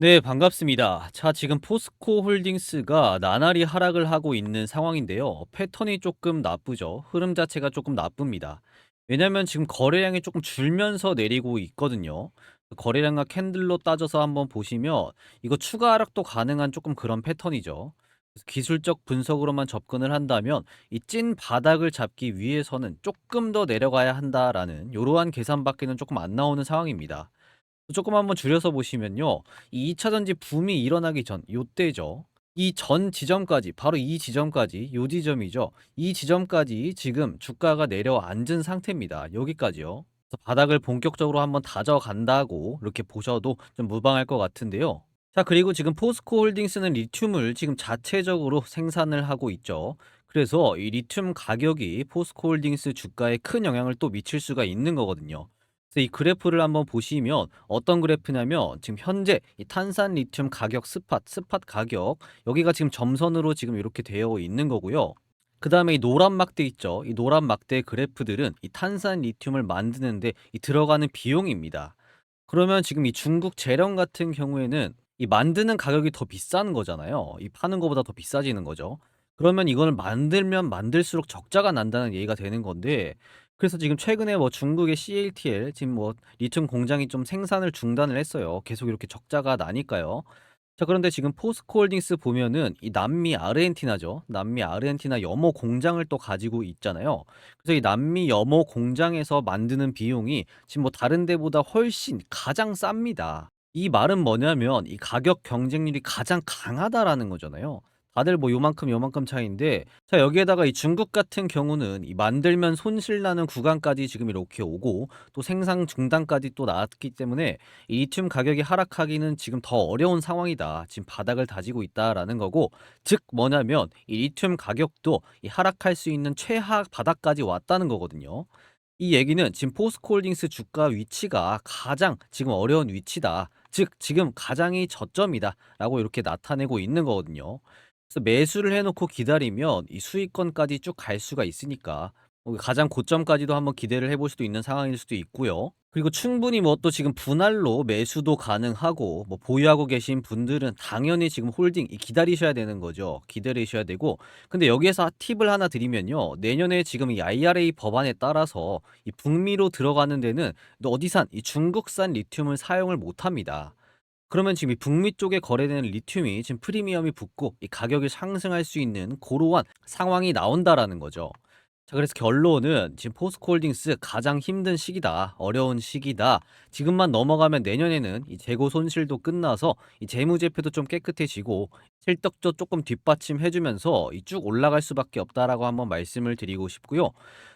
네, 반갑습니다. 자, 지금 포스코 홀딩스가 나날이 하락을 하고 있는 상황인데요. 패턴이 조금 나쁘죠. 흐름 자체가 조금 나쁩니다. 왜냐면 지금 거래량이 조금 줄면서 내리고 있거든요. 거래량과 캔들로 따져서 한번 보시면 이거 추가 하락도 가능한 조금 그런 패턴이죠. 기술적 분석으로만 접근을 한다면 이 찐 바닥을 잡기 위해서는 조금 더 내려가야 한다라는 이러한 계산밖에는 조금 안 나오는 상황입니다. 조금 한번 줄여서 보시면요. 이 2차 전지 붐이 일어나기 전 요때죠. 이 전 지점까지 바로 이 지점까지 요 지점이죠. 이 지점까지 지금 주가가 내려앉은 상태입니다. 여기까지요. 바닥을 본격적으로 한번 다져간다고 이렇게 보셔도 좀 무방할 것 같은데요. 자, 그리고 지금 포스코 홀딩스는 리튬을 지금 자체적으로 생산을 하고 있죠. 그래서 이 리튬 가격이 포스코 홀딩스 주가에 큰 영향을 또 미칠 수가 있는 거거든요. 그래서 이 그래프를 한번 보시면 어떤 그래프냐면 지금 현재 이 탄산 리튬 가격 스팟, 스팟 가격 여기가 지금 점선으로 지금 이렇게 되어 있는 거고요. 그 다음에 이 노란 막대 있죠. 이 노란 막대 그래프들은 이 탄산 리튬을 만드는데 이 들어가는 비용입니다. 그러면 지금 이 중국 재련 같은 경우에는 이 만드는 가격이 더 비싼 거잖아요. 이 파는 거보다 더 비싸지는 거죠. 그러면 이거를 만들면 만들수록 적자가 난다는 얘기가 되는 건데 그래서 지금 최근에 뭐 중국의 CATL 지금 뭐 리튬 공장이 좀 생산을 중단을 했어요. 계속 이렇게 적자가 나니까요. 자, 그런데 지금 포스코 홀딩스 보면은 이 남미 아르헨티나죠. 남미 아르헨티나 염호 공장을 또 가지고 있잖아요. 그래서 이 남미 염호 공장에서 만드는 비용이 지금 뭐 다른 데보다 훨씬 가장 쌉니다. 이 말은 뭐냐면 이 가격 경쟁률이 가장 강하다라는 거잖아요. 다들 뭐 요만큼 요만큼 차이인데 자 여기에다가 이 중국 같은 경우는 이 만들면 손실 나는 구간까지 지금 이렇게 오고 또 생산 중단까지 또 나왔기 때문에 이 리튬 가격이 하락하기는 지금 더 어려운 상황이다. 지금 바닥을 다지고 있다라는 거고 즉 뭐냐면 이 리튬 가격도 이 하락할 수 있는 최하 바닥까지 왔다는 거거든요. 이 얘기는 지금 포스코홀딩스 주가 위치가 가장 지금 어려운 위치다. 즉 지금 가장이 저점이다라고 이렇게 나타내고 있는 거거든요. 그래서 매수를 해 놓고 기다리면 이 수익권까지 쭉 갈 수가 있으니까 뭐 가장 고점까지도 한번 기대를 해 볼 수도 있는 상황일 수도 있고요. 그리고 충분히 뭐 또 지금 분할로 매수도 가능하고 뭐 보유하고 계신 분들은 당연히 지금 홀딩 이 기다리셔야 되는 거죠. 기다리셔야 되고 근데 여기에서 팁을 하나 드리면요. 내년에 지금 이 IRA 법안에 따라서 이 북미로 들어가는 데는 어디산 이 중국산 리튬을 사용을 못 합니다. 그러면 지금 이 북미 쪽에 거래되는 리튬이 지금 프리미엄이 붙고 이 가격이 상승할 수 있는 고러한 상황이 나온다라는 거죠. 자, 그래서 결론은 지금 포스코홀딩스 가장 힘든 시기다. 어려운 시기다. 지금만 넘어가면 내년에는 이 재고 손실도 끝나서 이 재무제표도 좀 깨끗해지고 실적도 조금 뒷받침해주면서 이 쭉 올라갈 수밖에 없다라고 한번 말씀을 드리고 싶고요.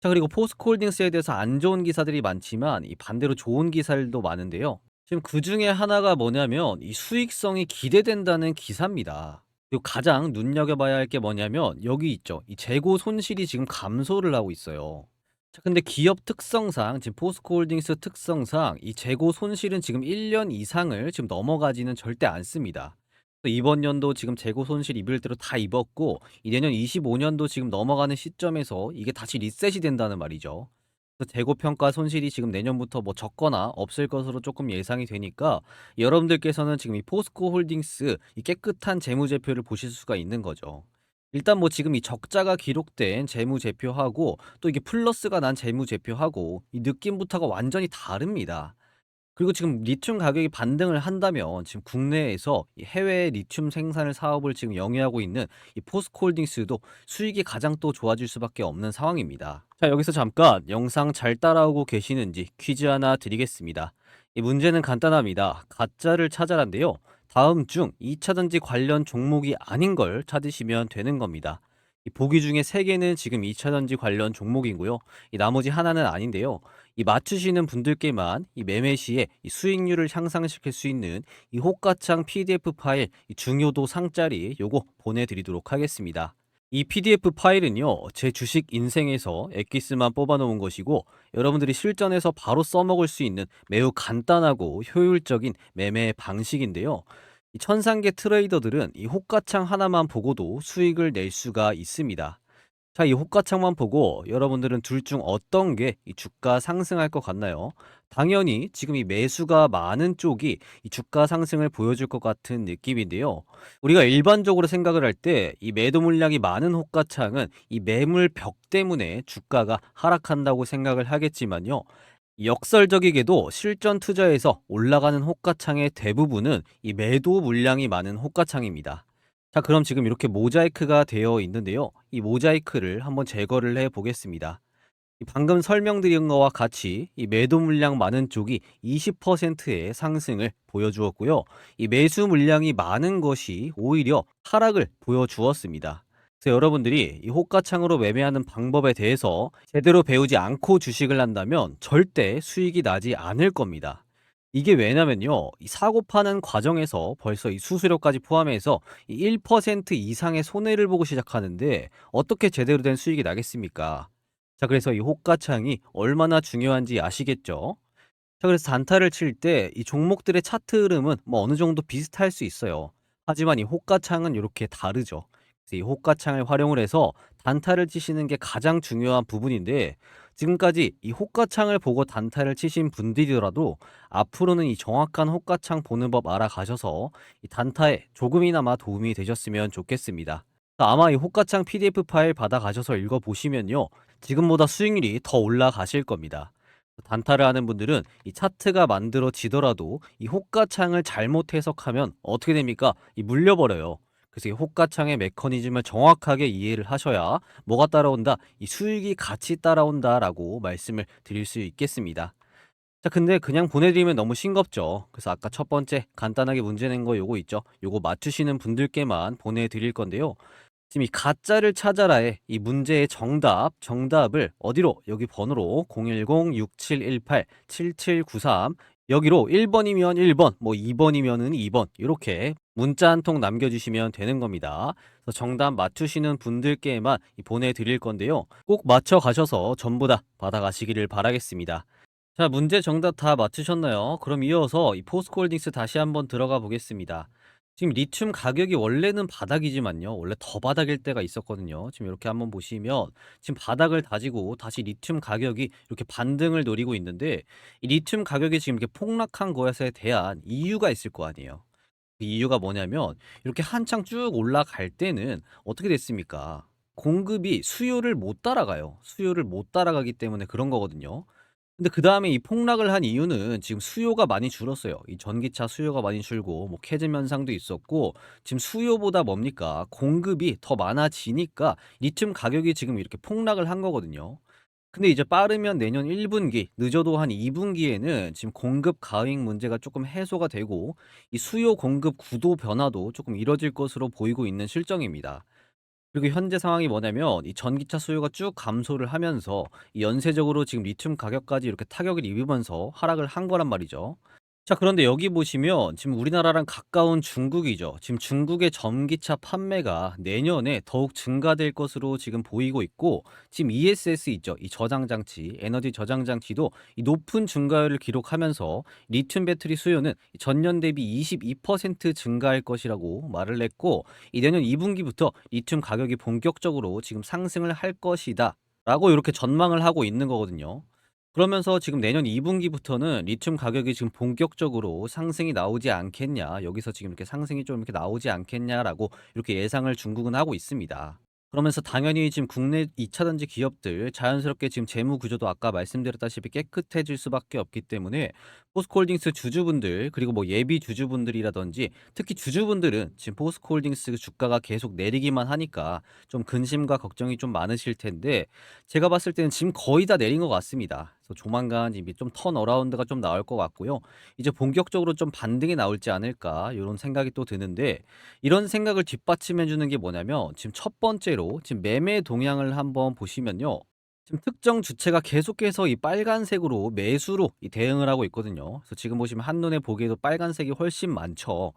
자, 그리고 포스코홀딩스에 대해서 안 좋은 기사들이 많지만 이 반대로 좋은 기사들도 많은데요. 지금 그중에 하나가 뭐냐면 이 수익성이 기대된다는 기사입니다. 그리고 가장 눈여겨봐야 할 게 뭐냐면 여기 있죠. 이 재고 손실이 지금 감소를 하고 있어요. 자, 근데 기업 특성상 지금 포스코홀딩스 특성상 이 재고 손실은 지금 1년 이상을 지금 넘어가지는 절대 않습니다. 또 이번 연도 지금 재고 손실 입을 대로 다 입었고 이 내년 25년도 지금 넘어가는 시점에서 이게 다시 리셋이 된다는 말이죠. 그래서 재고 평가 손실이 지금 내년부터 뭐 적거나 없을 것으로 조금 예상이 되니까 여러분들께서는 지금 이 포스코 홀딩스 이 깨끗한 재무제표를 보실 수가 있는 거죠. 일단 뭐 지금 이 적자가 기록된 재무제표하고 또 이게 플러스가 난 재무제표하고 이 느낌부터가 완전히 다릅니다. 그리고 지금 리튬 가격이 반등을 한다면 지금 국내에서 이 해외 리튬 생산을 사업을 지금 영위하고 있는 이 포스코홀딩스도 수익이 가장 또 좋아질 수밖에 없는 상황입니다. 자, 여기서 잠깐 영상 잘 따라오고 계시는지 퀴즈 하나 드리겠습니다. 이 문제는 간단합니다. 가짜를 찾아란데요. 다음 중 2차 전지 관련 종목이 아닌 걸 찾으시면 되는 겁니다. 이 보기 중에 3개는 지금 2차 전지 관련 종목이고요. 이 나머지 하나는 아닌데요. 이 맞추시는 분들께만 이 매매 시에 이 수익률을 향상시킬 수 있는 이 호가창 PDF 파일 이 중요도 상짜리 요거 보내드리도록 하겠습니다. 이 PDF 파일은요, 제 주식 인생에서 엑기스만 뽑아놓은 것이고, 여러분들이 실전에서 바로 써먹을 수 있는 매우 간단하고 효율적인 매매 방식인데요. 이 천상계 트레이더들은 이 호가창 하나만 보고도 수익을 낼 수가 있습니다. 자, 이 호가창만 보고 여러분들은 둘 중 어떤 게 이 주가 상승할 것 같나요? 당연히 지금 이 매수가 많은 쪽이 이 주가 상승을 보여줄 것 같은 느낌인데요. 우리가 일반적으로 생각을 할 때 이 매도 물량이 많은 호가창은 이 매물 벽 때문에 주가가 하락한다고 생각을 하겠지만요. 역설적이게도 실전 투자에서 올라가는 호가창의 대부분은 이 매도 물량이 많은 호가창입니다. 자, 그럼 지금 이렇게 모자이크가 되어 있는데요. 이 모자이크를 한번 제거를 해 보겠습니다. 이 방금 설명드린 거와 같이 이 매도 물량 많은 쪽이 20%의 상승을 보여주었고요. 이 매수 물량이 많은 것이 오히려 하락을 보여주었습니다. 그래서 여러분들이 이 호가창으로 매매하는 방법에 대해서 제대로 배우지 않고 주식을 한다면 절대 수익이 나지 않을 겁니다. 이게 왜냐면요. 이 사고 파는 과정에서 벌써 이 수수료까지 포함해서 이 1% 이상의 손해를 보고 시작하는데 어떻게 제대로 된 수익이 나겠습니까? 자, 그래서 이 호가창이 얼마나 중요한지 아시겠죠? 자, 그래서 단타를 칠 때 이 종목들의 차트 흐름은 뭐 어느 정도 비슷할 수 있어요. 하지만 이 호가창은 이렇게 다르죠. 이 호가창을 활용을 해서 단타를 치시는 게 가장 중요한 부분인데 지금까지 이 호가창을 보고 단타를 치신 분들이더라도 앞으로는 이 정확한 호가창 보는 법 알아가셔서 이 단타에 조금이나마 도움이 되셨으면 좋겠습니다. 아마 이 호가창 PDF 파일 받아가셔서 읽어보시면요. 지금보다 수익률이 더 올라가실 겁니다. 단타를 하는 분들은 이 차트가 만들어지더라도 이 호가창을 잘못 해석하면 어떻게 됩니까? 이 물려버려요. 그래서 이 호가창의 메커니즘을 정확하게 이해를 하셔야 뭐가 따라온다? 이 수익이 같이 따라온다라고 말씀을 드릴 수 있겠습니다. 자, 근데 그냥 보내드리면 너무 싱겁죠. 그래서 아까 첫 번째 간단하게 문제 낸 거 요거 있죠. 요거 맞추시는 분들께만 보내드릴 건데요. 지금 이 가짜를 찾아라의 이 문제의 정답, 정답을 어디로? 여기 번호로 010-6718-7793 여기로 1번이면 1번, 뭐 2번이면은 2번 이렇게 문자 한 통 남겨주시면 되는 겁니다. 정답 맞추시는 분들께만 이 보내드릴 건데요. 꼭 맞춰 가셔서 전부 다 받아가시기를 바라겠습니다. 자, 문제 정답 다 맞추셨나요? 그럼 이어서 이 포스코홀딩스 다시 한번 들어가 보겠습니다. 지금 리튬 가격이 원래는 바닥이지만요. 원래 더 바닥일 때가 있었거든요. 지금 이렇게 한번 보시면 지금 바닥을 다지고 다시 리튬 가격이 이렇게 반등을 노리고 있는데 이 리튬 가격이 지금 이렇게 폭락한 것에 대한 이유가 있을 거 아니에요. 그 이유가 뭐냐면 이렇게 한창 쭉 올라갈 때는 어떻게 됐습니까? 공급이 수요를 못 따라가요. 수요를 못 따라가기 때문에 그런 거거든요. 근데 그다음에 이 폭락을 한 이유는 지금 수요가 많이 줄었어요. 이 전기차 수요가 많이 줄고 뭐 캐즘 현상도 있었고 지금 수요보다 뭡니까? 공급이 더 많아지니까 리튬 가격이 지금 이렇게 폭락을 한 거거든요. 근데 이제 빠르면 내년 1분기, 늦어도 한 2분기에는 지금 공급 과잉 문제가 조금 해소가 되고 이 수요 공급 구도 변화도 조금 이뤄질 것으로 보이고 있는 실정입니다. 그리고 현재 상황이 뭐냐면 이 전기차 수요가 쭉 감소를 하면서 이 연쇄적으로 지금 리튬 가격까지 이렇게 타격을 입으면서 하락을 한 거란 말이죠. 자, 그런데 여기 보시면 지금 우리나라랑 가까운 중국이죠. 지금 중국의 전기차 판매가 내년에 더욱 증가될 것으로 지금 보이고 있고, 지금 ESS 있죠. 이 저장 장치, 에너지 저장 장치도 이 높은 증가율을 기록하면서 리튬 배터리 수요는 전년 대비 22% 증가할 것이라고 말을 했고, 이 내년 2분기부터 리튬 가격이 본격적으로 지금 상승을 할 것이다. 라고 이렇게 전망을 하고 있는 거거든요. 그러면서 지금 내년 2분기부터는 리튬 가격이 지금 본격적으로 상승이 나오지 않겠냐. 여기서 지금 이렇게 상승이 좀 이렇게 나오지 않겠냐라고 이렇게 예상을 중국은 하고 있습니다. 그러면서 당연히 지금 국내 2차 전지 기업들 자연스럽게 지금 재무 구조도 아까 말씀드렸다시피 깨끗해질 수밖에 없기 때문에 포스코홀딩스 주주분들 그리고 뭐 예비 주주분들이라든지 특히 주주분들은 지금 포스코홀딩스 주가가 계속 내리기만 하니까 좀 근심과 걱정이 좀 많으실 텐데 제가 봤을 때는 지금 거의 다 내린 것 같습니다. 그래서 조만간 이미 좀 턴어라운드가 좀 나올 것 같고요. 이제 본격적으로 좀 반등이 나올지 않을까 이런 생각이 또 드는데 이런 생각을 뒷받침해 주는 게 뭐냐면 지금 첫 번째로 지금 매매 동향을 한번 보시면요. 지금 특정 주체가 계속해서 이 빨간색으로 매수로 이 대응을 하고 있거든요. 그래서 지금 보시면 한눈에 보기에도 빨간색이 훨씬 많죠.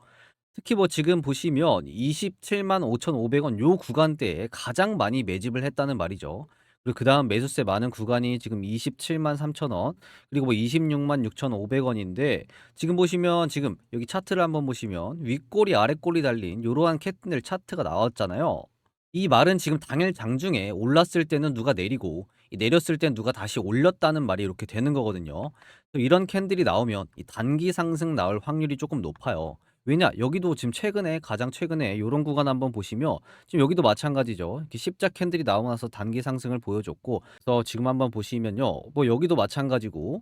특히 뭐 지금 보시면 277만 5,500원 요 구간대에 가장 많이 매집을 했다는 말이죠. 그리고 그 다음 매수세 많은 구간이 지금 27만 3천 원, 그리고 뭐 26만 6,500원인데 지금 보시면 지금 여기 차트를 한번 보시면 윗꼬리 아랫꼬리 달린 요러한 캔들 차트가 나왔잖아요. 이 말은 지금 당일 장중에 올랐을 때는 누가 내리고 이 내렸을 땐 누가 다시 올렸다는 말이 이렇게 되는 거거든요. 또 이런 캔들이 나오면 이 단기 상승 나올 확률이 조금 높아요. 왜냐? 여기도 지금 최근에 가장 최근에 요런 구간 한번 보시면 지금 여기도 마찬가지죠. 이렇게 십자 캔들이 나오고 나서 단기 상승을 보여줬고 그래서 지금 한번 보시면요. 뭐 여기도 마찬가지고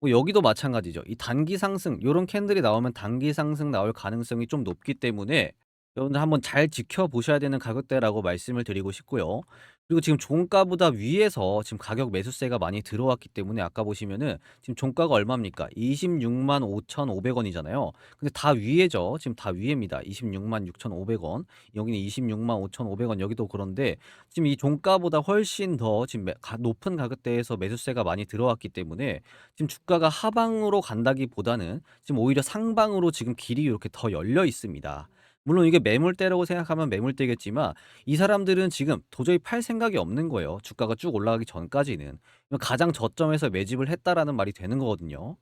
뭐 여기도 마찬가지죠. 이 단기 상승 요런 캔들이 나오면 단기 상승 나올 가능성이 좀 높기 때문에 여러분들 한번 잘 지켜보셔야 되는 가격대라고 말씀을 드리고 싶고요. 그리고 지금 종가보다 위에서 지금 가격 매수세가 많이 들어왔기 때문에 아까 보시면은 지금 종가가 얼마입니까? 26만 5,500원이잖아요. 근데 다 위에죠. 지금 다 위에입니다. 26만 6,500원. 여기는 26만 5,500원. 여기도 그런데 지금 이 종가보다 훨씬 더 지금 높은 가격대에서 매수세가 많이 들어왔기 때문에 지금 주가가 하방으로 간다기보다는 지금 오히려 상방으로 지금 길이 이렇게 더 열려 있습니다. 물론 이게 매물대라고 생각하면 매물대겠지만 이 사람들은 지금 도저히 팔 생각이 없는 거예요. 주가가 쭉 올라가기 전까지는. 가장 저점에서 매집을 했다라는 말이 되는 거거든요.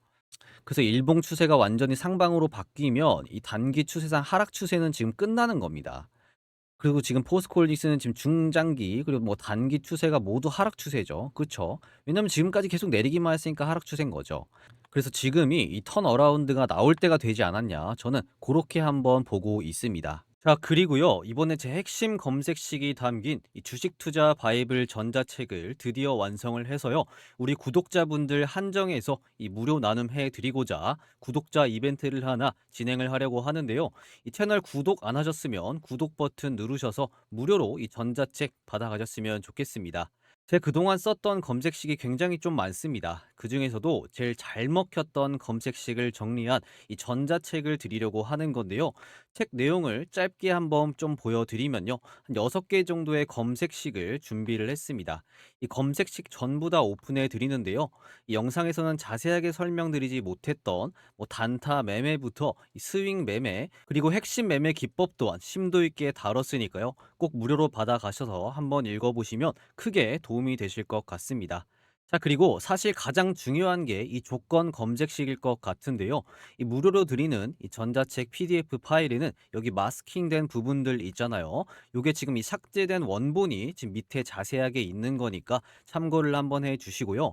그래서 일봉 추세가 완전히 상방으로 바뀌면 이 단기 추세상 하락 추세는 지금 끝나는 겁니다. 그리고 지금 포스코홀딩스는 지금 중장기 그리고 뭐 단기 추세가 모두 하락 추세죠. 그쵸? 왜냐면 지금까지 계속 내리기만 했으니까 하락 추세인 거죠. 그래서 지금이 이 턴어라운드가 나올 때가 되지 않았냐. 저는 그렇게 한번 보고 있습니다. 자, 그리고요. 이번에 제 핵심 검색식이 담긴 이 주식 투자 바이블 전자책을 드디어 완성을 해서요. 우리 구독자분들 한정해서 이 무료 나눔해 드리고자 구독자 이벤트를 하나 진행을 하려고 하는데요. 이 채널 구독 안 하셨으면 구독 버튼 누르셔서 무료로 이 전자책 받아가셨으면 좋겠습니다. 제 그동안 썼던 검색식이 굉장히 좀 많습니다. 그 중에서도 제일 잘 먹혔던 검색식을 정리한 이 전자책을 드리려고 하는 건데요. 책 내용을 짧게 한번 좀 보여드리면요. 한 6개 정도의 검색식을 준비를 했습니다. 이 검색식 전부 다 오픈해 드리는데요. 이 영상에서는 자세하게 설명드리지 못했던 뭐 단타 매매부터 이 스윙 매매 그리고 핵심 매매 기법 또한 심도 있게 다뤘으니까요. 꼭 무료로 받아가셔서 한번 읽어보시면 크게 도움이 되실 것 같습니다. 자, 그리고 사실 가장 중요한 게 이 조건 검색식일 것 같은데요. 이 무료로 드리는 이 전자책 PDF 파일에는 여기 마스킹된 부분들 있잖아요. 요게 지금 이 삭제된 원본이 지금 밑에 자세하게 있는 거니까 참고를 한번 해 주시고요.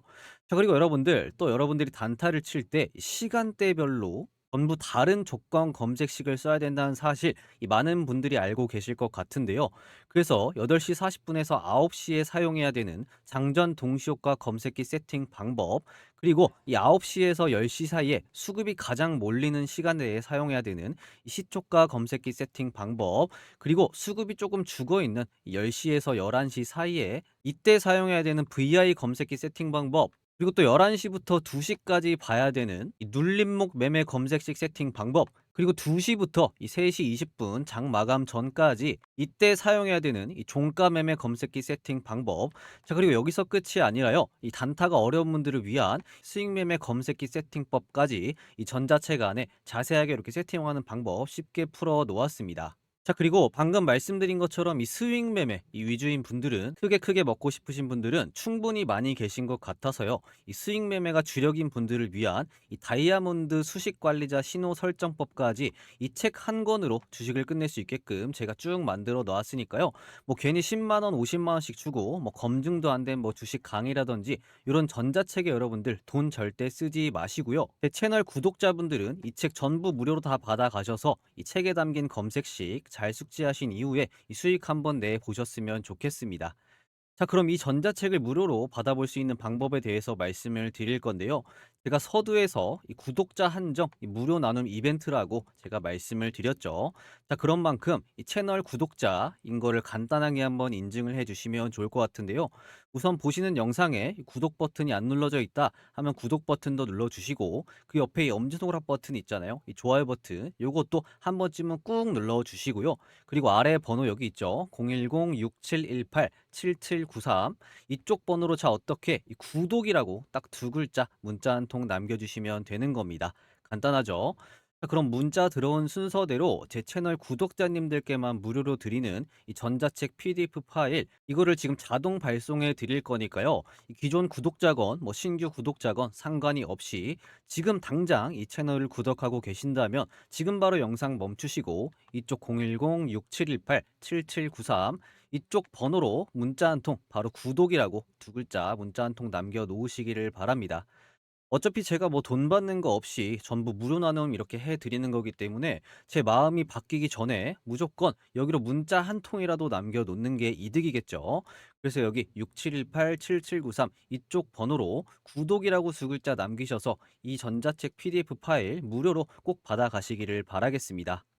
자, 그리고 여러분들 또 여러분들이 단타를 칠 때 시간대별로 전부 다른 조건 검색식을 써야 된다는 사실 이 많은 분들이 알고 계실 것 같은데요. 그래서 8시 40분에서 9시에 사용해야 되는 장전 동시효과 검색기 세팅 방법 그리고 이 9시에서 10시 사이에 수급이 가장 몰리는 시간대에 사용해야 되는 이 시초가 검색기 세팅 방법 그리고 수급이 조금 죽어 있는 10시에서 11시 사이에 이때 사용해야 되는 VI 검색기 세팅 방법 그리고 또 11시부터 2시까지 봐야 되는 이 눌림목 매매 검색식 세팅 방법 그리고 2시부터 이 3시 20분 장 마감 전까지 이때 사용해야 되는 이 종가 매매 검색기 세팅 방법 자 그리고 여기서 끝이 아니라요 이 단타가 어려운 분들을 위한 수익 매매 검색기 세팅법까지 이 전자책 안에 자세하게 이렇게 세팅하는 방법 쉽게 풀어 놓았습니다. 자 그리고 방금 말씀드린 것처럼 이 스윙 매매 이 위주인 분들은 크게 크게 먹고 싶으신 분들은 충분히 많이 계신 것 같아서요. 이 스윙 매매가 주력인 분들을 위한 이 다이아몬드 수식 관리자 신호 설정법까지 이 책 한 권으로 주식을 끝낼 수 있게끔 제가 쭉 만들어 놓았으니까요. 뭐 괜히 10만 원 50만 원씩 주고 뭐 검증도 안 된 뭐 주식 강의라든지 이런 전자책에 여러분들 돈 절대 쓰지 마시고요. 제 채널 구독자분들은 이 책 전부 무료로 다 받아 가셔서 이 책에 담긴 검색식 잘 숙지하신 이후에 이 수익 한번 내 보셨으면 좋겠습니다. 자, 그럼 이 전자책을 무료로 받아볼 수 있는 방법에 대해서 말씀을 드릴 건데요. 제가 서두에서 이 구독자 한정 이 무료 나눔 이벤트라고 제가 말씀을 드렸죠. 자, 그런 만큼 이 채널 구독자인 거를 간단하게 한번 인증을 해 주시면 좋을 것 같은데요. 우선 보시는 영상에 이 구독 버튼이 안 눌러져 있다 하면 구독 버튼도 눌러 주시고 그 옆에 이 엄지손가락 버튼 있잖아요. 이 좋아요 버튼 요것도 한 번쯤은 꾹 눌러 주시고요. 그리고 아래 번호 여기 있죠. 010-6718-7793 이쪽 번호로 자 어떻게 이 구독이라고 딱 두 글자 문자 한 통 남겨주시면 되는 겁니다. 간단하죠? 자, 그럼 문자 들어온 순서대로 제 채널 구독자님들께만 무료로 드리는 이 전자책 PDF 파일 이거를 지금 자동 발송해 드릴 거니까요. 이 기존 구독자건 뭐 신규 구독자건 상관이 없이 지금 당장 이 채널을 구독하고 계신다면 지금 바로 영상 멈추시고 이쪽 010-6718-7793 이쪽 번호로 문자 한 통, 바로 구독이라고 두 글자 문자 한 통 남겨 놓으시기를 바랍니다. 어차피 제가 뭐 돈 받는 거 없이 전부 무료 나눔 이렇게 해 드리는 거기 때문에 제 마음이 바뀌기 전에 무조건 여기로 문자 한 통이라도 남겨 놓는 게 이득이겠죠. 그래서 여기 6718-7793 이쪽 번호로 구독이라고 두 글자 남기셔서 이 전자책 PDF 파일 무료로 꼭 받아 가시기를 바라겠습니다.